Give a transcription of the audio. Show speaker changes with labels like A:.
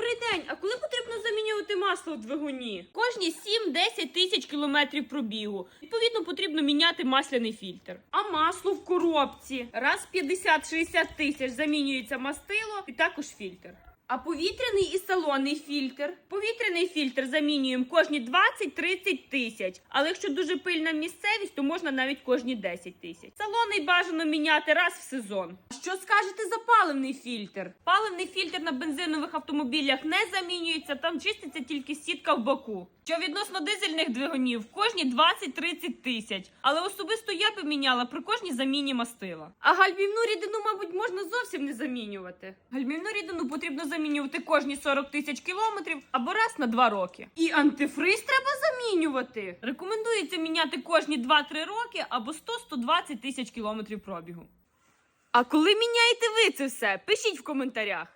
A: Добрий день. А коли потрібно замінювати масло в двигуні? Кожні 7-10 тисяч кілометрів пробігу. Відповідно, потрібно міняти масляний фільтр. А масло в коробці раз 50-60 тисяч замінюється мастило і також фільтр. А повітряний і салонний фільтр. Повітряний фільтр замінюємо кожні 20-30 тисяч. Але якщо дуже пильна місцевість, то можна навіть кожні 10 тисяч. Салонний бажано міняти раз в сезон. Що скажете за паливний фільтр? Паливний фільтр на бензинових автомобілях не замінюється, там чиститься тільки сітка в боку. Що відносно дизельних двигунів, кожні 20-30 тисяч. Але особисто я би міняла при кожній заміні мастила. А гальмівну рідину, мабуть, можна зовсім не замінювати. Гальмівну рідину потрібно замінювати кожні 40 тисяч кілометрів або раз на 2 роки. І антифриз треба замінювати. Рекомендується міняти кожні 2-3 роки або 100-120 тисяч кілометрів пробігу. А коли міняєте ви це все? Пишіть в коментарях.